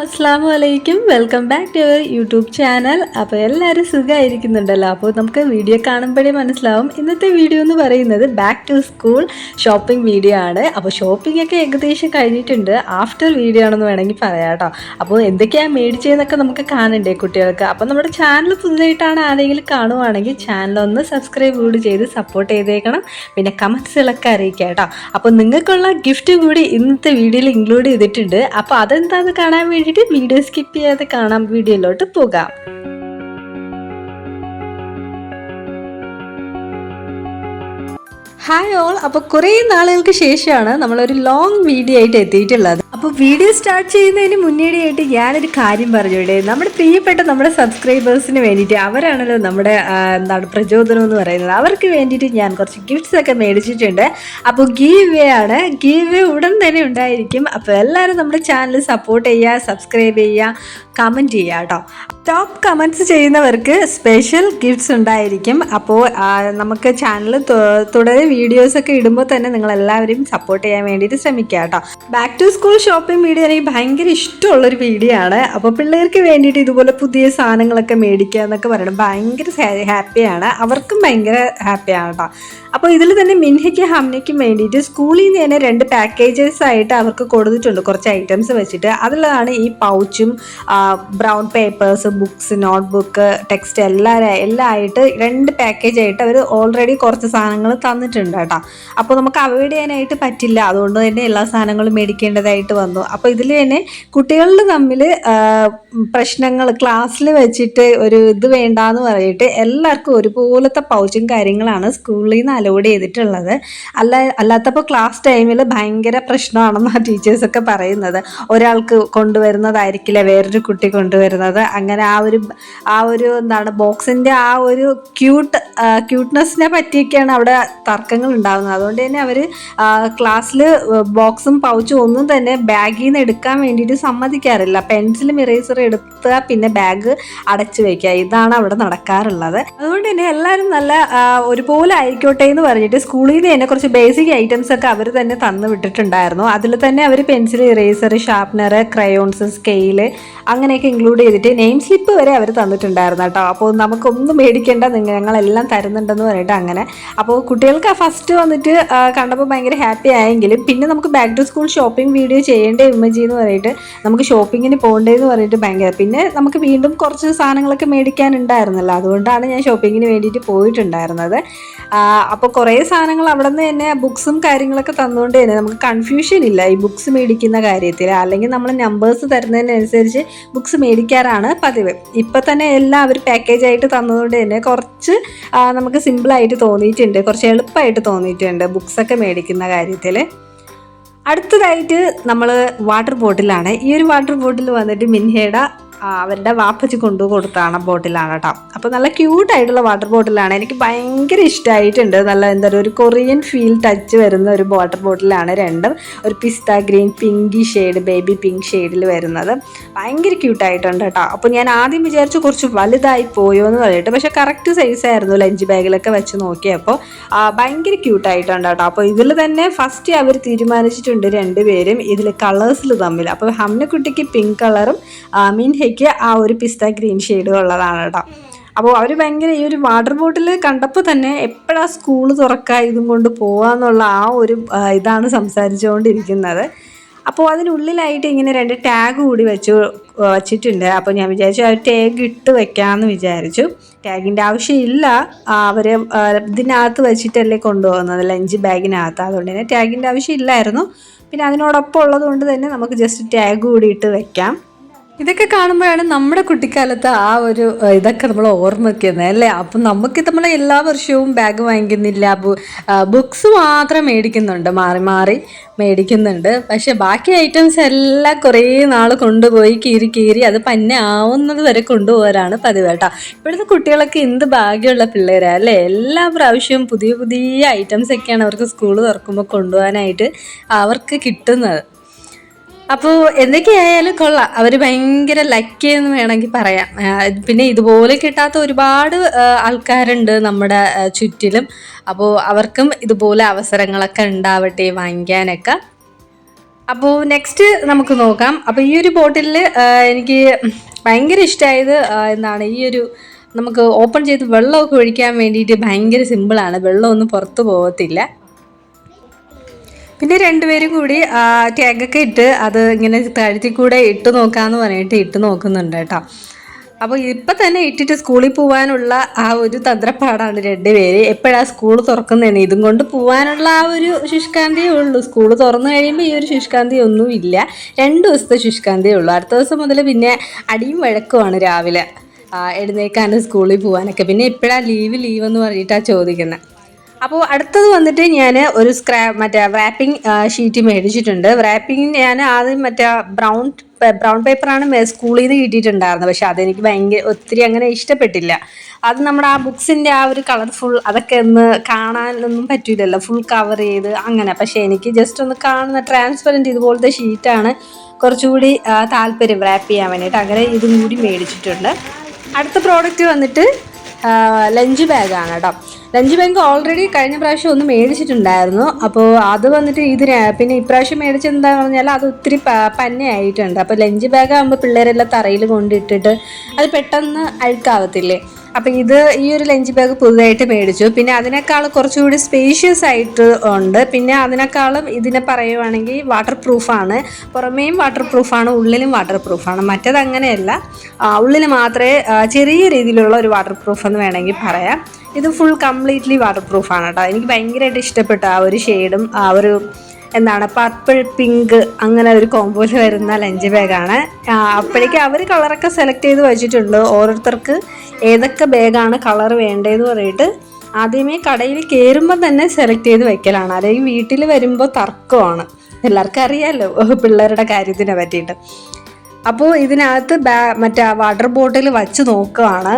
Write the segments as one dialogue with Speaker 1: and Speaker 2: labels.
Speaker 1: അസ്സാം വലൈക്കും welcome back to our YouTube channel അപ്പോൾ എല്ലാവരും സുഖമായിരിക്കുന്നുണ്ടല്ലോ അപ്പോൾ നമുക്ക് വീഡിയോ കാണുമ്പോഴേ മനസ്സിലാവും. ഇന്നത്തെ വീഡിയോ എന്ന് പറയുന്നത് back to school shopping video ആണ്. അപ്പോൾ ഷോപ്പിംഗ് ഒക്കെ ഏകദേശം കഴിഞ്ഞിട്ടുണ്ട്. ആഫ്റ്റർ വീഡിയോ ആണെന്ന് വേണമെങ്കിൽ പറയാം കേട്ടോ. അപ്പോൾ എന്തൊക്കെയാണ് മേടിച്ചതെന്നൊക്കെ നമുക്ക് കാണണ്ടേ കുട്ടികൾക്ക്. അപ്പോൾ നമ്മുടെ ചാനൽ പുതുതായിട്ടാണ് ആരെങ്കിലും കാണുവാണെങ്കിൽ ചാനൽ ഒന്ന് സബ്സ്ക്രൈബ് കൂടി ചെയ്ത് സപ്പോർട്ട് ചെയ്തേക്കണം. പിന്നെ കമൻസുകളൊക്കെ അറിയിക്കുക കേട്ടോ. അപ്പോൾ നിങ്ങൾക്കുള്ള ഗിഫ്റ്റ് കൂടി ഇന്നത്തെ വീഡിയോയിൽ ഇൻക്ലൂഡ് ചെയ്തിട്ടുണ്ട്. അപ്പോൾ അതെന്താണെന്ന് കാണാൻ വേണ്ടിയിട്ട് വീഡിയോ സ്കിപ്പ് ചെയ്യാതെ കാണാം. വീഡിയോയിലോട്ട് പോകാം. ഹായ് ഓൾ അപ്പോൾ കുറേ നാളുകൾക്ക് ശേഷമാണ് നമ്മളൊരു ലോങ് വീഡിയോ ആയിട്ട് എത്തിയിട്ടുള്ളത്. അപ്പോൾ വീഡിയോ സ്റ്റാർട്ട് ചെയ്യുന്നതിന് മുന്നേടിയായിട്ട് ഞാനൊരു കാര്യം പറഞ്ഞോടെ നമ്മുടെ പ്രിയപ്പെട്ട നമ്മുടെ സബ്സ്ക്രൈബേഴ്സിന് വേണ്ടിയിട്ട് അവരാണല്ലോ നമ്മുടെ എന്താണ് പ്രചോദനം എന്ന് പറയുന്നത്. അവർക്ക് വേണ്ടിയിട്ട് ഞാൻ കുറച്ച് ഗിഫ്റ്റ്സ് ഒക്കെ മേടിച്ചിട്ടുണ്ട്. അപ്പോൾ ഗീവ് വേ ആണ്. ഗീവ് വേ ഉടൻ തന്നെ ഉണ്ടായിരിക്കും. അപ്പോൾ എല്ലാവരും നമ്മുടെ ചാനൽ സപ്പോർട്ട് ചെയ്യുക സബ്സ്ക്രൈബ് ചെയ്യുക കമന്റ് ചെയ്യുക കേട്ടോ. ടോപ്പ് കമന്റ്സ് ചെയ്യുന്നവർക്ക് സ്പെഷ്യൽ ഗിഫ്റ്റ്സ് ഉണ്ടായിരിക്കും. അപ്പോൾ നമുക്ക് ചാനൽ തുടരെ വീഡിയോസൊക്കെ ഇടുമ്പോൾ തന്നെ നിങ്ങൾ എല്ലാവരും സപ്പോർട്ട് ചെയ്യാൻ വേണ്ടിയിട്ട് ശ്രമിക്കുക കേട്ടോ back to school shopping video എനിക്ക് ഭയങ്കര ഇഷ്ടമുള്ളൊരു വീഡിയോ ആണ്. അപ്പോൾ പിള്ളേർക്ക് വേണ്ടിയിട്ട് ഇതുപോലെ പുതിയ സാധനങ്ങളൊക്കെ മേടിക്കുക എന്നൊക്കെ പറയണം. ഭയങ്കര ഹാപ്പിയാണ് അവർക്കും ഭയങ്കര ഹാപ്പിയാണ് കേട്ടോ അപ്പോൾ ഇതിൽ തന്നെ മിൻഹയ്ക്കും ഹംനയ്ക്കും വേണ്ടിയിട്ട് സ്കൂളിൽ നിന്ന് തന്നെ രണ്ട് പാക്കേജസ് ആയിട്ട് അവർക്ക് കൊടുത്തിട്ടുണ്ട്. കുറച്ച് ഐറ്റംസ് വെച്ചിട്ട്. അതിലാണ് ഈ പൗച്ചും brown papers books notebook text എല്ലാം എല്ലാം ആയിട്ട് രണ്ട് പാക്കേജ് ആയിട്ട് അവർ ഓൾറെഡി കുറച്ച് സാധനങ്ങൾ തന്നിട്ടുണ്ട് കേട്ടോ. അപ്പോൾ നമുക്ക് അവോയ്ഡ് ചെയ്യാനായിട്ട് പറ്റില്ല. അതുകൊണ്ട് തന്നെ എല്ലാ സാധനങ്ങളും മേടിക്കേണ്ടതായിട്ട് വന്നു. അപ്പോൾ ഇതിൽ തന്നെ കുട്ടികളുടെ തമ്മിൽ പ്രശ്നങ്ങൾ ക്ലാസ്സിൽ വെച്ചിട്ട് ഒരു ഇത് വേണ്ടാന്ന് പറഞ്ഞിട്ട് എല്ലാവർക്കും ഒരുപോലത്തെ പൗച്ചും കാര്യങ്ങളാണ് സ്കൂളിൽ നിന്ന് അലോഡ് ചെയ്തിട്ടുള്ളത്. അല്ല അല്ലാത്തപ്പോൾ ക്ലാസ് ടൈമിൽ ഭയങ്കര പ്രശ്നമാണെന്നാണ് ടീച്ചേഴ്സൊക്കെ പറയുന്നത്. ഒരാൾക്ക് കൊണ്ടുവരുന്നതായിരിക്കില്ല വേറൊരു കുട്ടി കൊണ്ടുവരുന്നത്. അങ്ങനെ ആ ഒരു ആ ഒരു എന്താണ് ബോക്സിന്റെ ആ ഒരു ക്യൂട്ട് ക്യൂട്ട്നെസ്സിനെ പറ്റിയൊക്കെയാണ് അവിടെ തർക്കങ്ങൾ ഉണ്ടാകുന്നത് അതുകൊണ്ട് തന്നെ അവർ ക്ലാസ്സിൽ ബോക്സും പൗച്ചും ഒന്നും തന്നെ ബാഗിൽ നിന്ന് എടുക്കാൻ വേണ്ടിയിട്ട് സമ്മതിക്കാറില്ല. പെൻസിലും ഇറേസറും എടുക്കുക പിന്നെ ബാഗ് അടച്ചു വയ്ക്കുക ഇതാണ് അവിടെ നടക്കാറുള്ളത്. അതുകൊണ്ട് തന്നെ എല്ലാവരും നല്ല ഒരുപോലെ ആയിക്കോട്ടെ എന്ന് പറഞ്ഞിട്ട് സ്കൂളിൽ നിന്ന് തന്നെ കുറച്ച് ബേസിക് ഐറ്റംസ് ഒക്കെ അവർ തന്നെ തന്നു വിട്ടിട്ടുണ്ടായിരുന്നു. അതിൽ തന്നെ അവർ pencil eraser sharpener crayons scale അങ്ങനെയൊക്കെ ഇൻക്ലൂഡ് ചെയ്തിട്ട് നെയിം സ്ലിപ്പ് വരെ അവർ തന്നിട്ടുണ്ടായിരുന്നു കേട്ടോ. അപ്പോൾ നമുക്കൊന്നും മേടിക്കേണ്ട നിങ്ങൾ ഞങ്ങളെല്ലാം തരുന്നുണ്ടെന്ന് പറഞ്ഞിട്ട് അങ്ങനെ. അപ്പോൾ കുട്ടികൾക്ക് ഫസ്റ്റ് വന്നിട്ട് കണ്ടപ്പോൾ ഭയങ്കര ഹാപ്പി ആയെങ്കിലും പിന്നെ നമുക്ക് back to school shopping video ചെയ്യേണ്ട ഇമേജി എന്ന് പറഞ്ഞിട്ട് നമുക്ക് ഷോപ്പിങ്ങിന് പോകേണ്ടതെന്ന് പറഞ്ഞിട്ട് ഭയങ്കര പിന്നെ നമുക്ക് വീണ്ടും കുറച്ച് സാധനങ്ങളൊക്കെ മേടിക്കാനുണ്ടായിരുന്നല്ലോ. അതുകൊണ്ടാണ് ഞാൻ ഷോപ്പിങ്ങിന് വേണ്ടിയിട്ട് പോയിട്ടുണ്ടായിരുന്നത്. അപ്പോൾ കുറേ സാധനങ്ങൾ അവിടെ നിന്ന് തന്നെ ബുക്സും കാര്യങ്ങളൊക്കെ തന്നുകൊണ്ട് തന്നെ നമുക്ക് കൺഫ്യൂഷൻ ഇല്ല. ഈ ബുക്സ് മേടിക്കുന്ന കാര്യത്തിൽ അല്ലെങ്കിൽ നമ്മൾ നമ്പേഴ്സ് തരുന്നതിനനുസരിച്ച് ബുക്സ് മേടിക്കാറാണ് പതിവ്. ഇപ്പം തന്നെ എല്ലാം അവർ പാക്കേജ് ആയിട്ട് തന്നതുകൊണ്ട് തന്നെ കുറച്ച് നമുക്ക് നമുക്ക് സിമ്പിളായിട്ട് തോന്നിയിട്ടുണ്ട്. കുറച്ച് എളുപ്പമായിട്ട് തോന്നിയിട്ടുണ്ട് ബുക്സൊക്കെ മേടിക്കുന്ന കാര്യത്തിൽ അടുത്തതായിട്ട് നമ്മൾ വാട്ടർ ബോട്ടിലാണ് ഈ ഒരു വാട്ടർ ബോട്ടിൽ വന്നിട്ട് മിൻഹയുടെ ആ, അവരുടെ വാപ്പച്ചി കൊണ്ടു കൊടുത്താണ് ബോട്ടിലാണ് കേട്ടോ. അപ്പോൾ നല്ല ക്യൂട്ടായിട്ടുള്ള വാട്ടർ ബോട്ടിലാണ് എനിക്ക് ഭയങ്കര ഇഷ്ടമായിട്ടുണ്ട് നല്ല എന്താ പറയുക ഒരു കൊറിയൻ ഫീൽ ടച്ച് വരുന്ന ഒരു വാട്ടർ ബോട്ടിലാണ് രണ്ടും. ഒരു പിസ്ത green pinky shade baby pink ഷെയ്ഡിൽ വരുന്നത്. ഭയങ്കര ക്യൂട്ടായിട്ടുണ്ട് കേട്ടോ. അപ്പോൾ ഞാൻ ആദ്യം വിചാരിച്ചു കുറച്ച് വലുതായി പോയോ എന്ന് പറഞ്ഞിട്ട് പക്ഷേ കറക്റ്റ് സൈസ് ആയിരുന്നു ലഞ്ച് ബാഗിലൊക്കെ വെച്ച് നോക്കിയപ്പോൾ ഭയങ്കര ക്യൂട്ടായിട്ടുണ്ട് കേട്ടോ. അപ്പോൾ ഇതിൽ തന്നെ ഫസ്റ്റ് അവർ തീരുമാനിച്ചിട്ടുണ്ട് രണ്ടുപേരും ഇതിൽ കളേഴ്സിൽ തമ്മിൽ അപ്പോൾ ഹംനക്കുട്ടിക്ക് പിങ്ക് കളറും മിൻഹയ്ക്ക് ആ ഒരു പിസ്ത ഗ്രീൻ ഷെയ്ഡ് ഉള്ളതാണ് കേട്ടോ. അപ്പോൾ അവർ ഭയങ്കര ഈ ഒരു വാട്ടർ ബോട്ടിൽ കണ്ടപ്പോൾ തന്നെ എപ്പോഴാ സ്കൂൾ തുറക്കുക ഇതും കൊണ്ട് പോവാന്നുള്ള ആ ഒരു ഇതാണ് സംസാരിച്ചുകൊണ്ടിരിക്കുന്നത്. അപ്പോൾ അതിനുള്ളിലായിട്ട് ഇങ്ങനെ രണ്ട് ടാഗ് കൂടി വെച്ചു വച്ചിട്ടുണ്ട്. അപ്പോൾ ഞാൻ വിചാരിച്ചു ആ ടാഗ് ഇട്ട് വെക്കാമെന്ന് വിചാരിച്ചു. ടാഗിന്റെ ആവശ്യമില്ല. അവർ ഇതിനകത്ത് വെച്ചിട്ടല്ലേ കൊണ്ടുപോകുന്നത് ലഞ്ച് ബാഗിനകത്ത്. അതുകൊണ്ട് തന്നെ ടാഗിന്റെ ആവശ്യമില്ലായിരുന്നു. പിന്നെ അതിനോടൊപ്പം ഉള്ളത് കൊണ്ട് തന്നെ നമുക്ക് ജസ്റ്റ് ടാഗ് കൂടി ഇട്ട് വെക്കാം. ഇതൊക്കെ കാണുമ്പോഴാണ് നമ്മുടെ കുട്ടിക്കാലത്ത് ആ ഒരു ഇതൊക്കെ നമ്മൾ ഓർമ്മിക്കുന്നത് അല്ലേ? അപ്പം നമുക്ക് നമ്മൾ എല്ലാ വർഷവും ബാഗ് വാങ്ങിക്കുന്നില്ല. ബുക്സ് മാത്രം മേടിക്കുന്നുണ്ട് മാറി മാറി മേടിക്കുന്നുണ്ട്. പക്ഷെ ബാക്കി ഐറ്റംസ് എല്ലാം കുറേ നാൾ കൊണ്ടുപോയി കീറി കീറി അത് പന്നെ ആവുന്നത് വരെ കൊണ്ടുപോകാനാണ് പതിവ് കേട്ടോ. ഇപ്പോഴത്തെ കുട്ടികളൊക്കെ എന്ത് ഭാഗ്യമുള്ള പിള്ളേരാ അല്ലേ? എല്ലാ പ്രാവശ്യവും പുതിയ പുതിയ ഐറ്റംസ് ഒക്കെയാണ് അവർക്ക് സ്കൂൾ തുറക്കുമ്പോൾ കൊണ്ടുപോകാനായിട്ട് അവർക്ക് കിട്ടുന്നത്. അപ്പോൾ എന്തൊക്കെയായാലും കൊള്ളാം. അവർ ഭയങ്കര ലക്കി എന്ന് വേണമെങ്കിൽ പറയാം. പിന്നെ ഇതുപോലെ കിട്ടാത്ത ഒരുപാട് ആൾക്കാരുണ്ട് നമ്മുടെ ചുറ്റിലും. അപ്പോൾ അവർക്കും ഇതുപോലെ അവസരങ്ങളൊക്കെ ഉണ്ടാവട്ടെ വാങ്ങിക്കാനൊക്കെ. അപ്പോൾ നെക്സ്റ്റ് നമുക്ക് നോക്കാം. അപ്പോൾ ഈ ഒരു ബോട്ടിലിൽ എനിക്ക് ഭയങ്കര ഇഷ്ടമായത് എന്താണ് ഈ ഒരു നമുക്ക് ഓപ്പൺ ചെയ്ത് വെള്ളമൊക്കെ ഒഴിക്കാൻ വേണ്ടിയിട്ട് ഭയങ്കര സിമ്പിളാണ് വെള്ളമൊന്നും പുറത്ത് പോകത്തില്ല. പിന്നെ രണ്ടുപേരും കൂടി ടാഗൊക്കെ ഇട്ട് അത് ഇങ്ങനെ താഴ്ത്തി കൂടെ ഇട്ട് നോക്കാന്ന് പറഞ്ഞിട്ട് ഇട്ട് നോക്കുന്നുണ്ട് കേട്ടോ. അപ്പോൾ ഇപ്പം തന്നെ ഇട്ടിട്ട് സ്കൂളിൽ പോകാനുള്ള ആ ഒരു തന്ത്രപ്പാടാണ് രണ്ടുപേര്. എപ്പോഴാണ് സ്കൂൾ തുറക്കുന്നതെന്ന്. ഇതും കൊണ്ട് പോകാനുള്ള ആ ഒരു ശുഷ്കാന്തിയേ ഉള്ളൂ. സ്കൂൾ തുറന്നു കഴിയുമ്പോൾ ഈ ഒരു ശുഷ്കാന്തി ഒന്നും ഇല്ല. രണ്ട് ദിവസത്തെ ശുഷ്കാന്തിയേ ഉള്ളൂ. അടുത്ത ദിവസം മുതൽ പിന്നെ അടിയും വഴക്കുമാണ് രാവിലെ എഴുന്നേക്കാനും സ്കൂളിൽ പോകാനൊക്കെ പിന്നെ എപ്പോഴാണ് ലീവ് ലീവ് എന്ന് പറഞ്ഞിട്ടാണ് ചോദിക്കുന്നത് അപ്പോൾ അടുത്തത് വന്നിട്ട് ഞാൻ ഒരു സ്ക്രാ മറ്റേ റാപ്പിംഗ് ഷീറ്റ് മേടിച്ചിട്ടുണ്ട്. റാപ്പിംഗ് ഞാൻ ആദ്യം മറ്റേ ബ്രൗൺ ബ്രൗൺ പേപ്പറാണ് സ്കൂളിൽ നിന്ന് കിട്ടിയിട്ടുണ്ടായിരുന്നത്. പക്ഷെ അതെനിക്ക് ഭയങ്കര ഒത്തിരി അങ്ങനെ ഇഷ്ടപ്പെട്ടില്ല. അത് നമ്മുടെ ആ ബുക്സിന്റെ ആ ഒരു കളർഫുൾ അതൊക്കെ ഒന്ന് കാണാനൊന്നും പറ്റില്ലല്ലോ ഫുൾ കവർ ചെയ്ത് അങ്ങനെ. പക്ഷേ എനിക്ക് ജസ്റ്റ് ഒന്ന് കാണുന്ന ട്രാൻസ്പെറന്റ് ഇതുപോലത്തെ ഷീറ്റാണ് കുറച്ചുകൂടി താല്പര്യം റാപ്പ് ചെയ്യാൻ വേണ്ടിയിട്ട്. അങ്ങനെ ഇതും കൂടി മേടിച്ചിട്ടുണ്ട്. അടുത്ത പ്രോഡക്റ്റ് വന്നിട്ട് ലഞ്ച് ബാഗാണ് കേട്ടോ. ലഞ്ച് ബാങ്ക് ഓൾറെഡി കഴിഞ്ഞ പ്രാവശ്യം ഒന്ന് മേടിച്ചിട്ടുണ്ടായിരുന്നു. അപ്പോൾ അത് വന്നിട്ട് ഇതിന് പിന്നെ ഇപ്രാവശ്യം മേടിച്ചത് പറഞ്ഞാൽ അത് ഒത്തിരി പന്നെ പന്നയായിട്ടുണ്ട്. അപ്പോൾ ലഞ്ച് ബാഗ് ആകുമ്പോൾ പിള്ളേരെല്ലാം തറയിൽ കൊണ്ടിട്ടിട്ട് അത് പെട്ടെന്ന് അഴുക്കാവത്തില്ലേ? അപ്പം ഇത് ഈ ഒരു ലഞ്ച് ബാഗ് പുതുതായിട്ട് മേടിച്ചു. പിന്നെ അതിനേക്കാൾ കുറച്ചുകൂടി സ്പേഷ്യസ് ആയിട്ട് ഉണ്ട്. പിന്നെ അതിനേക്കാളും ഇതിനെ പറയുവാണെങ്കിൽ വാട്ടർ പ്രൂഫാണ് പുറമേയും വാട്ടർ പ്രൂഫാണ് ഉള്ളിലും വാട്ടർ പ്രൂഫാണ് മറ്റേത് അങ്ങനെയല്ല ഉള്ളിൽ മാത്രമേ ചെറിയ രീതിയിലുള്ള ഒരു വാട്ടർ പ്രൂഫ് എന്ന് വേണമെങ്കിൽ പറയാം. ഇത് ഫുൾ കംപ്ലീറ്റ്ലി വാട്ടർ പ്രൂഫാണ് കേട്ടോ എനിക്ക് ഭയങ്കരമായിട്ട് ഇഷ്ടപ്പെട്ടു ആ ഒരു ഷെയ്ഡും ആ ഒരു എന്താണ് പർപ്പിൾ പിങ്ക് അങ്ങനെ ഒരു കോമ്പോയിൽ വരുന്ന ലഞ്ച് ബാഗാണ് അപ്പോഴേക്കും അവർ കളറൊക്കെ സെലക്ട് ചെയ്ത് വെച്ചിട്ടുണ്ട്. ഓരോരുത്തർക്ക് ഏതൊക്കെ ബാഗാണ് കളർ വേണ്ടതെന്ന് പറഞ്ഞിട്ട് ആദ്യമേ കടയിൽ കയറുമ്പോൾ തന്നെ സെലക്ട് ചെയ്ത് വെക്കലാണ്. അല്ലെങ്കിൽ വീട്ടിൽ വരുമ്പോൾ തർക്കമാണ്. എല്ലാവർക്കും അറിയാമല്ലോ പിള്ളേരുടെ കാര്യത്തിനെ പറ്റിയിട്ട്. അപ്പോൾ ഇതിനകത്ത് ബാ മറ്റേ വാട്ടർ ബോട്ടിൽ വച്ച് നോക്കുകയാണ്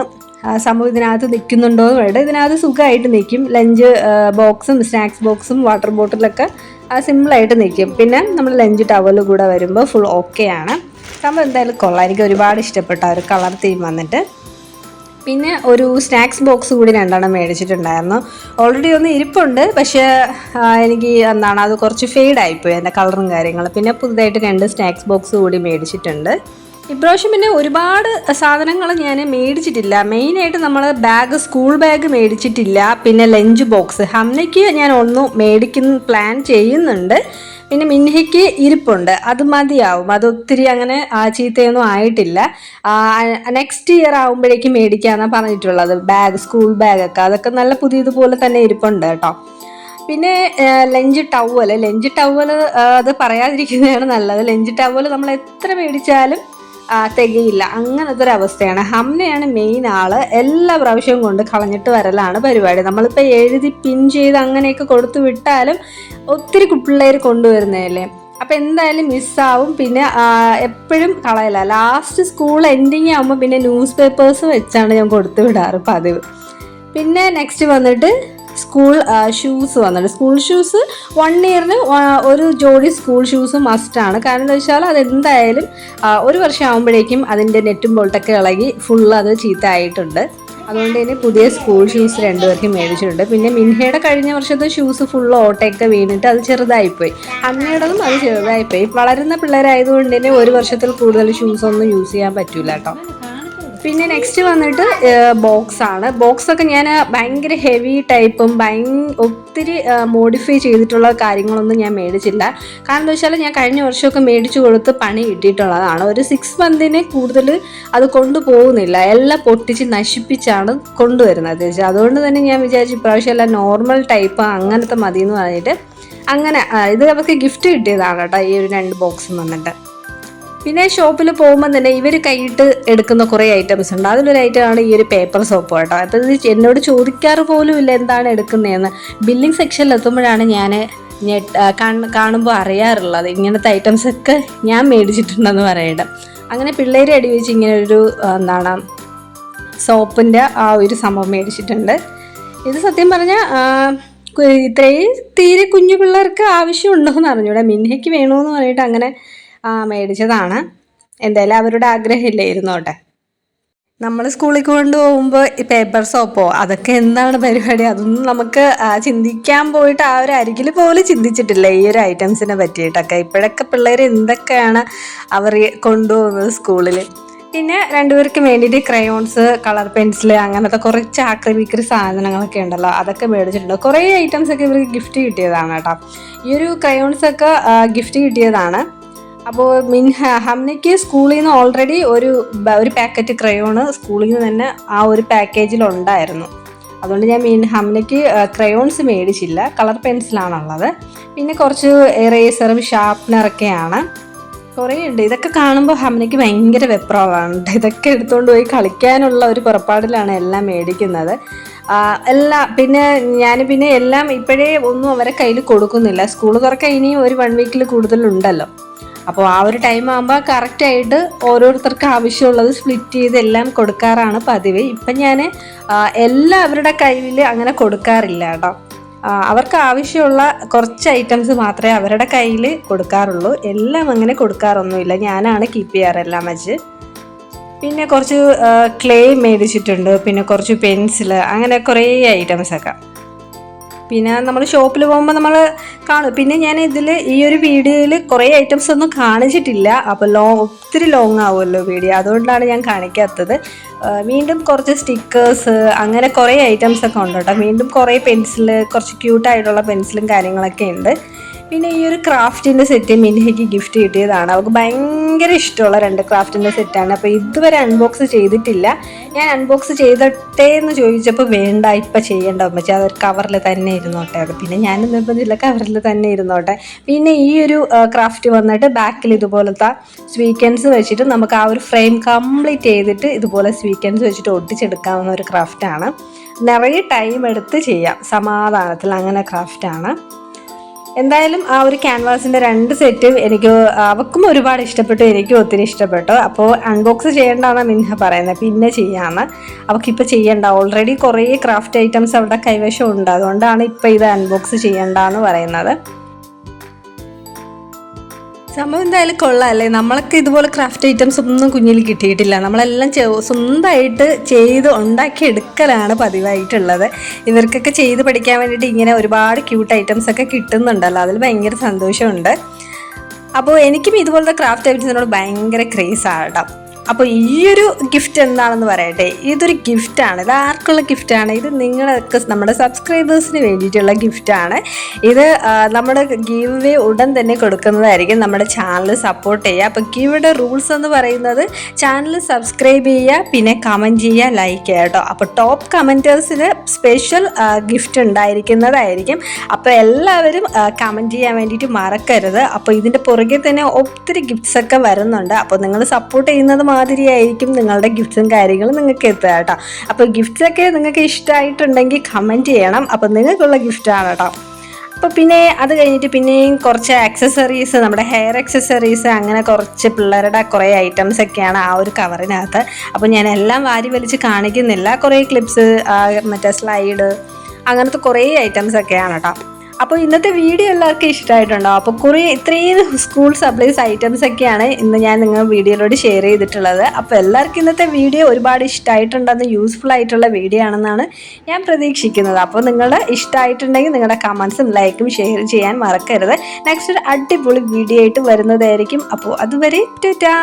Speaker 1: സംഭവം ഇതിനകത്ത് നിൽക്കുന്നുണ്ടോ എന്ന് വേണ്ട ഇതിനകത്ത് സുഖമായിട്ട് നിൽക്കും. ലഞ്ച് ബോക്സും സ്നാക്സ് ബോക്സും വാട്ടർ ബോട്ടിലൊക്കെ സിമ്പിളായിട്ട് നിൽക്കും. പിന്നെ നമ്മൾ ലഞ്ച് ടവൽ കൂടെ വരുമ്പോൾ ഫുൾ ഓക്കെ ആണ്. സംഭവം എന്തായാലും കൊള്ളാം. എനിക്ക് ഒരുപാട് ഇഷ്ടപ്പെട്ട ഒരു കളർ തീം വന്നിട്ട്. പിന്നെ ഒരു സ്നാക്സ് ബോക്സ് കൂടി രണ്ടെണ്ണം മേടിച്ചിട്ടുണ്ടായിരുന്നു. ഓൾറെഡി ഒന്ന് ഇരിപ്പുണ്ട്. പക്ഷേ എനിക്ക് എന്താണ് അത് കുറച്ച് ഫെയ്ഡായിപ്പോയി അതിന്റെ കളറും കാര്യങ്ങളും. പിന്നെ പുതുതായിട്ട് രണ്ട് സ്നാക്സ് ബോക്സ് കൂടി മേടിച്ചിട്ടുണ്ട്. ഇപ്രാവശ്യം പിന്നെ ഒരുപാട് സാധനങ്ങൾ ഞാൻ മേടിച്ചിട്ടില്ല. മെയിനായിട്ട് നമ്മൾ ബാഗ് സ്കൂൾ ബാഗ് മേടിച്ചിട്ടില്ല. പിന്നെ ലഞ്ച് ബോക്സ് ഹംനയ്ക്ക് ഞാൻ ഒന്ന് മേടിക്കുന്ന പ്ലാൻ ചെയ്യുന്നുണ്ട്. പിന്നെ മിൻഹയ്ക്ക് ഇരിപ്പുണ്ട്. അത് മതിയാവും. അത് ഒത്തിരി അങ്ങനെ ചീത്തയൊന്നും ആയിട്ടില്ല. നെക്സ്റ്റ് ഇയർ ആകുമ്പോഴേക്കും മേടിക്കാമെന്നാണ് പറഞ്ഞിട്ടുള്ളത്. ബാഗ് സ്കൂൾ ബാഗൊക്കെ അതൊക്കെ നല്ല പുതിയതുപോലെ തന്നെ ഇരിപ്പുണ്ട് കേട്ടോ. പിന്നെ ലഞ്ച് ടവൽ ലഞ്ച് ടവൽ അത് പറയാതിരിക്കുന്നതാണ് നല്ലത്. ലഞ്ച് ടവൽ നമ്മൾ എത്ര മേടിച്ചാലും തികയില്ല. അങ്ങനത്തെ ഒരു അവസ്ഥയാണ് ഹംനയാണ് മെയിൻ ആൾ. എല്ലാ പ്രാവശ്യവും കൊണ്ട് കളഞ്ഞിട്ട് വരലാണ് പരിപാടി. നമ്മളിപ്പോൾ എഴുതി പിൻ ചെയ്ത് അങ്ങനെയൊക്കെ കൊടുത്തു വിട്ടാലും ഒത്തിരി പിള്ളേർ കൊണ്ടുവരുന്നതല്ലേ? അപ്പം എന്തായാലും മിസ്സാവും പിന്നെ എപ്പോഴും കളയില്ല. ലാസ്റ്റ് സ്കൂൾ എൻഡിങ് ആകുമ്പോൾ പിന്നെ ന്യൂസ് പേപ്പേഴ്സ് വെച്ചാണ് ഞാൻ കൊടുത്തു വിടാറ് പതിവ്. പിന്നെ നെക്സ്റ്റ് വന്നിട്ട് സ്കൂൾ ഷൂസ് വന്നിട്ട് സ്കൂൾ ഷൂസ് വൺ ഇയറിന് ഒരു ജോഡി സ്കൂൾ ഷൂസ് മസ്റ്റാണ് കാരണം എന്താ വെച്ചാൽ അതെന്തായാലും ഒരു വർഷം ആകുമ്പോഴേക്കും അതിന്റെ നെറ്റും ബോൾട്ടൊക്കെ ഇളകി ഫുൾ അത് ചീത്ത ആയിട്ടുണ്ട് അതുകൊണ്ട് തന്നെ പുതിയ സ്കൂൾ ഷൂസ് രണ്ടുപേർക്കും മേടിച്ചിട്ടുണ്ട്. പിന്നെ മിൻഹയുടെ കഴിഞ്ഞ വർഷത്തെ ഷൂസ് ഫുൾ ഓട്ടയൊക്കെ വീണിട്ട് അത് ചെറുതായിപ്പോയി. അമ്മയുടേതും അത് ചെറുതായിപ്പോയി. വളരുന്ന പിള്ളേരായതുകൊണ്ട് തന്നെ ഒരു വർഷത്തിൽ കൂടുതൽ ഷൂസ് ഒന്നും യൂസ് ചെയ്യാൻ പറ്റൂല കേട്ടോ. പിന്നെ നെക്സ്റ്റ് വന്നിട്ട് ബോക്സ് ആണ്. ബോക്സ് ഒക്കെ ഞാൻ ഭയങ്കര ഹെവി ടൈപ്പും ഭയ ഒത്തിരി മോഡിഫൈ ചെയ്തിട്ടുള്ള കാര്യങ്ങളൊന്നും ഞാൻ മേടിച്ചില്ല. കാരണം എന്താ വെച്ചാൽ ഞാൻ കഴിഞ്ഞ വർഷമൊക്കെ മേടിച്ചു കൊടുത്ത് പണി കിട്ടിയിട്ടുള്ളതാണ്. ഒരു സിക്സ് മന്തിന് കൂടുതൽ അത് കൊണ്ടുപോകുന്നില്ല എല്ലാം പൊട്ടിച്ച് നശിപ്പിച്ചാണ് കൊണ്ടുവരുന്നത്. അതുകൊണ്ട് തന്നെ ഞാൻ വിചാരിച്ചു ഇപ്രാവശ്യം എല്ലാം നോർമൽ ടൈപ്പ് അങ്ങനത്തെ മതി എന്ന് പറഞ്ഞിട്ട് അങ്ങനെ ഇത് അവർക്ക് ഗിഫ്റ്റ് കിട്ടിയതാണ് കേട്ടോ ഈ ഒരു രണ്ട് ബോക്സ് വന്നിട്ട് പിന്നെ ഷോപ്പിൽ പോകുമ്പോൾ തന്നെ ഇവർ കൈയിട്ട് എടുക്കുന്ന കുറേ ഐറ്റംസ് ഉണ്ട്. അതിലൊരു ആണ് ഈ ഒരു പേപ്പർ സോപ്പ് കേട്ടോ. അപ്പോൾ ഇത് എന്നോട് ചോദിക്കാറ് പോലും ഇല്ല എന്താണ് എടുക്കുന്നതെന്ന്. ബില്ലിംഗ് സെക്ഷനിൽ എത്തുമ്പോഴാണ് ഞാൻ കാണുമ്പോൾ അറിയാറുള്ളത്. ഇങ്ങനത്തെ ഐറ്റംസ് ഒക്കെ ഞാൻ മേടിച്ചിട്ടുണ്ടെന്ന് പറയട്ടെ അങ്ങനെ പിള്ളേരെ അടി വെച്ച് ഇങ്ങനെ ഒരു എന്താണ് സോപ്പിന്റെ ആ ഒരു സംഭവം മേടിച്ചിട്ടുണ്ട്. ഇത് സത്യം പറഞ്ഞാൽ ഇത്രയും തീരെ കുഞ്ഞു പിള്ളേർക്ക് ആവശ്യമുണ്ടോ എന്ന് അറിഞ്ഞൂടെ. മിന്നയ്ക്ക് വേണമെന്ന് പറഞ്ഞിട്ട് അങ്ങനെ മേടിച്ചതാണ്. എന്തായാലും അവരുടെ ആഗ്രഹമില്ലായിരുന്നു കേട്ടെ നമ്മൾ സ്കൂളിൽ കൊണ്ടുപോകുമ്പോൾ ഈ പേപ്പർ സോപ്പോ അതൊക്കെ എന്താണ് പരിപാടി? അതൊന്നും നമുക്ക് ചിന്തിക്കാൻ പോയിട്ട് ആ ഒരു അരികിൽ പോലും ചിന്തിച്ചിട്ടില്ല ഈ ഒരു ഐറ്റംസിനെ പറ്റിയിട്ടൊക്കെ. ഇപ്പോഴൊക്കെ പിള്ളേർ എന്തൊക്കെയാണ് അവർ കൊണ്ടുപോകുന്നത് സ്കൂളിൽ പിന്നെ രണ്ടുപേർക്ക് വേണ്ടിയിട്ട് ക്രയോൺസ് കളർ പെൻസിൽ അങ്ങനത്തെ കുറച്ച് ആക്രി വിക്രി സാധനങ്ങളൊക്കെ ഉണ്ടല്ലോ അതൊക്കെ മേടിച്ചിട്ടുണ്ട്. കുറേ ഐറ്റംസ് ഒക്കെ ഇവർക്ക് ഗിഫ്റ്റ് കിട്ടിയതാണ് കേട്ടോ. ഈ ഒരു ക്രയോൺസൊക്കെ ഗിഫ്റ്റ് കിട്ടിയതാണ്. അപ്പോൾ മിൻ ഹംനയ്ക്ക് സ്കൂളിൽ നിന്ന് ഓൾറെഡി ഒരു ഒരു പാക്കറ്റ് ക്രയോണ് സ്കൂളിൽ നിന്ന് തന്നെ ആ ഒരു പാക്കേജിൽ ഉണ്ടായിരുന്നു. അതുകൊണ്ട് ഞാൻ മീൻ ഹംനയ്ക്ക് ക്രയോൺസ് മേടിച്ചില്ല. കളർ പെൻസിലാണുള്ളത് പിന്നെ കുറച്ച് എറേസറും ഷാർപ്പ്നറൊക്കെയാണ് കുറേ ഉണ്ട്. ഇതൊക്കെ കാണുമ്പോൾ ഹംനയ്ക്ക് ഭയങ്കര വെപ്രാളമാണ് ഇതൊക്കെ എടുത്തുകൊണ്ട് പോയി കളിക്കാനുള്ള ഒരു പുറപ്പാടിലാണ് എല്ലാം മേടിക്കുന്നത്. എല്ലാം പിന്നെ ഞാൻ പിന്നെ എല്ലാം ഇപ്പോഴേ ഒന്നും അവരെ കയ്യിൽ കൊടുക്കുന്നില്ല. സ്കൂൾ തുറക്കാൻ ഇനിയും ഒരു വൺ വീക്കിൽ കൂടുതലുണ്ടല്ലോ. അപ്പോൾ ആ ഒരു ടൈം ആകുമ്പോൾ കറക്റ്റായിട്ട് ഓരോരുത്തർക്ക് ആവശ്യമുള്ളത് സ്പ്ലിറ്റ് ചെയ്ത് എല്ലാം കൊടുക്കാറാണ് പതിവ്. ഇപ്പം ഞാൻ എല്ലാവരുടെ കയ്യിൽ അങ്ങനെ കൊടുക്കാറില്ല കേട്ടോ. അവർക്ക് ആവശ്യമുള്ള കുറച്ച് ഐറ്റംസ് മാത്രമേ അവരുടെ കയ്യിൽ കൊടുക്കാറുള്ളൂ. എല്ലാം അങ്ങനെ കൊടുക്കാറൊന്നുമില്ല. ഞാനാണ് കീപ്പ് ചെയ്യാറെല്ലാം വെച്ച് പിന്നെ കുറച്ച് ക്ലേ മേടിച്ചിട്ടുണ്ട്. പിന്നെ കുറച്ച് പെൻസിൽ അങ്ങനെ കുറേ ഐറ്റംസ് ഒക്കെ. പിന്നെ നമ്മൾ ഷോപ്പിൽ പോകുമ്പോൾ നമ്മൾ കാണും. പിന്നെ ഞാൻ ഇതിൽ ഈ ഒരു വീഡിയോയിൽ കുറേ ഐറ്റംസ് ഒന്നും കാണിച്ചിട്ടില്ല. അപ്പോൾ ലോങ് ഒത്തിരി ലോങ് ആവുമല്ലോ വീഡിയോ അതുകൊണ്ടാണ് ഞാൻ കാണിക്കാത്തത്. വീണ്ടും കുറച്ച് സ്റ്റിക്കേഴ്സ് അങ്ങനെ കുറേ ഐറ്റംസ് ഒക്കെ ഉണ്ട് കേട്ടോ വീണ്ടും കുറേ പെൻസിൽ കുറച്ച് ക്യൂട്ടായിട്ടുള്ള പെൻസിലും കാര്യങ്ങളൊക്കെ ഉണ്ട്. പിന്നെ ഈ ഒരു ക്രാഫ്റ്റിന്റെ സെറ്റ് മിൻഹയ്ക്ക് ഗിഫ്റ്റ് കിട്ടിയതാണ്. അവൾക്ക് ഭയങ്കര ഇഷ്ടമുള്ള രണ്ട് ക്രാഫ്റ്റിന്റെ സെറ്റാണ് അപ്പോൾ ഇതുവരെ അൺബോക്സ് ചെയ്തിട്ടില്ല. ഞാൻ അൺബോക്സ് ചെയ്തിട്ടേ എന്ന് ചോദിച്ചപ്പോൾ വേണ്ട ഇപ്പം ചെയ്യേണ്ട പക്ഷേ അതൊരു കവറിൽ തന്നെ ഇരുന്നോട്ടെ. പിന്നെ ഞാൻ നിർബന്ധമില്ല കവറിൽ തന്നെ ഇരുന്നോട്ടെ. പിന്നെ ഈ ഒരു ക്രാഫ്റ്റ് വന്നിട്ട് ബാക്കിൽ ഇതുപോലത്തെ സ്വീക്കൻസ് വെച്ചിട്ട് നമുക്ക് ആ ഒരു ഫ്രെയിം കംപ്ലീറ്റ് ചെയ്തിട്ട് ഇതുപോലെ സ്വീക്കൻസ് വെച്ചിട്ട് ഒട്ടിച്ചെടുക്കാവുന്ന ഒരു ക്രാഫ്റ്റാണ് നിറയെ ടൈം എടുത്ത് ചെയ്യാം. സമാധാനത്തിൽ അങ്ങനെ ക്രാഫ്റ്റാണ് എന്തായാലും ആ ഒരു ക്യാൻവാസിന്റെ രണ്ട് സെറ്റും എനിക്ക് അവക്കും ഒരുപാട് ഇഷ്ടപ്പെട്ടു എനിക്കും ഒത്തിരി ഇഷ്ടപ്പെട്ടു. അപ്പോൾ അൺബോക്സ് ചെയ്യേണ്ടതാണ് മിൻഹ പറയുന്നത്. പിന്നെ ചെയ്യാമെന്ന് അവൾക്കിപ്പോൾ ചെയ്യണ്ട. ഓൾറെഡി കുറേ ക്രാഫ്റ്റ് ഐറ്റംസ് അവിടെ കൈവശം ഉണ്ട്. അതുകൊണ്ടാണ് ഇപ്പോൾ ഇത് അൺബോക്സ് ചെയ്യേണ്ടതെന്ന് പറയുന്നത്. സംഭവം എന്തായാലും കൊള്ളാമല്ലേ നമ്മളൊക്കെ ഇതുപോലെ ക്രാഫ്റ്റ് ഐറ്റംസ് ഒന്നും കുഞ്ഞിൽ കിട്ടിയിട്ടില്ല. നമ്മളെല്ലാം സ്വന്തമായിട്ട് ചെയ്ത് ഉണ്ടാക്കി എടുക്കലാണ് പതിവായിട്ടുള്ളത്. ഇവർക്കൊക്കെ ചെയ്ത് പഠിക്കാൻ വേണ്ടിയിട്ട് ഇങ്ങനെ ഒരുപാട് ക്യൂട്ട് ഐറ്റംസ് ഒക്കെ കിട്ടുന്നുണ്ടല്ലോ. അതിൽ ഭയങ്കര സന്തോഷമുണ്ട്. അപ്പോൾ എനിക്കും ഇതുപോലത്തെ ക്രാഫ്റ്റ് ഐറ്റംസിനോട് ഭയങ്കര ക്രേസാണ് കേട്ടോ. അപ്പോൾ ഈ ഒരു ഗിഫ്റ്റ് എന്താണെന്ന് പറയട്ടെ? ഇതൊരു ഗിഫ്റ്റാണ് ഇത് ആർക്കുള്ള ഗിഫ്റ്റാണ് ഇത് നിങ്ങളൊക്കെ നമ്മുടെ സബ്സ്ക്രൈബേഴ്സിന് വേണ്ടിയിട്ടുള്ള ഗിഫ്റ്റാണ് ഇത് നമ്മുടെ ഗീവ് വേ ഉടൻ തന്നെ കൊടുക്കുന്നതായിരിക്കും നമ്മുടെ ചാനൽ സപ്പോർട്ട് ചെയ്യുക. അപ്പോൾ ഗീവയുടെ റൂൾസ് എന്ന് പറയുന്നത് ചാനൽ സബ്സ്ക്രൈബ് ചെയ്യുക പിന്നെ കമന്റ് ചെയ്യുക ലൈക്ക് ചെയ്യുക കേട്ടോ. അപ്പോൾ ടോപ്പ് കമന്റേഴ്സിന് സ്പെഷ്യൽ ഗിഫ്റ്റ് ഉണ്ടായിരിക്കുന്നതായിരിക്കും. അപ്പോൾ എല്ലാവരും കമന്റ് ചെയ്യാൻ വേണ്ടിയിട്ട് മറക്കരുത്. അപ്പോൾ ഇതിന്റെ പുറകെ തന്നെ ഒത്തിരി ഗിഫ്റ്റ്സ് ഒക്കെ വരുന്നുണ്ട്. അപ്പോൾ നിങ്ങൾ സപ്പോർട്ട് ചെയ്യുന്നത് മാതിരിയായിരിക്കും നിങ്ങളുടെ ഗിഫ്റ്റ്സും കാര്യങ്ങളും നിങ്ങൾക്ക് എത്തുക കേട്ടോ. അപ്പോൾ ഗിഫ്റ്റ്സ് ഒക്കെ നിങ്ങൾക്ക് ഇഷ്ടമായിട്ടുണ്ടെങ്കിൽ കമന്റ് ചെയ്യണം. അപ്പോൾ നിങ്ങൾക്കുള്ള ഗിഫ്റ്റാണ് കേട്ടോ. അപ്പോൾ പിന്നെ അത് കഴിഞ്ഞിട്ട് പിന്നെയും കുറച്ച് ആക്സസറീസ് നമ്മുടെ ഹെയർ ആക്സസറീസ് അങ്ങനെ കുറച്ച് പിള്ളേരുടെ കുറേ ഐറ്റംസ് ഒക്കെയാണ് ആ ഒരു കവറിനകത്ത് അപ്പോൾ ഞാൻ എല്ലാം വാരി വലിച്ച് കാണിക്കുന്നില്ല. കുറേ ക്ലിപ്സ് മറ്റേ സ്ലൈഡ് അങ്ങനത്തെ കുറേ ഐറ്റംസ് ഒക്കെയാണ് കേട്ടോ. അപ്പോൾ ഇന്നത്തെ വീഡിയോ എല്ലാവർക്കും ഇഷ്ടമായിട്ടുണ്ടോ? അപ്പോൾ കുറേ ഇത്രയും സ്കൂൾ സപ്ലൈസ് ഐറ്റംസ് ഒക്കെയാണ് ഇന്ന് ഞാൻ നിങ്ങൾ വീഡിയോയിലൂടെ ഷെയർ ചെയ്തിട്ടുള്ളത്. അപ്പോൾ എല്ലാവർക്കും ഇന്നത്തെ വീഡിയോ ഒരുപാട് ഇഷ്ടമായിട്ടുണ്ടെന്ന് യൂസ്ഫുൾ ആയിട്ടുള്ള വീഡിയോ ആണെന്നാണ് ഞാൻ പ്രതീക്ഷിക്കുന്നത്. അപ്പോൾ നിങ്ങളുടെ ഇഷ്ടമായിട്ടുണ്ടെങ്കിൽ നിങ്ങളുടെ കമൻസും ലൈക്കും ഷെയർ ചെയ്യാൻ മറക്കരുത്. നെക്സ്റ്റ് ഒരു അടിപൊളി വീഡിയോ ആയിട്ട് വരുന്നതായിരിക്കും. അപ്പോൾ അതുവരെ ടാ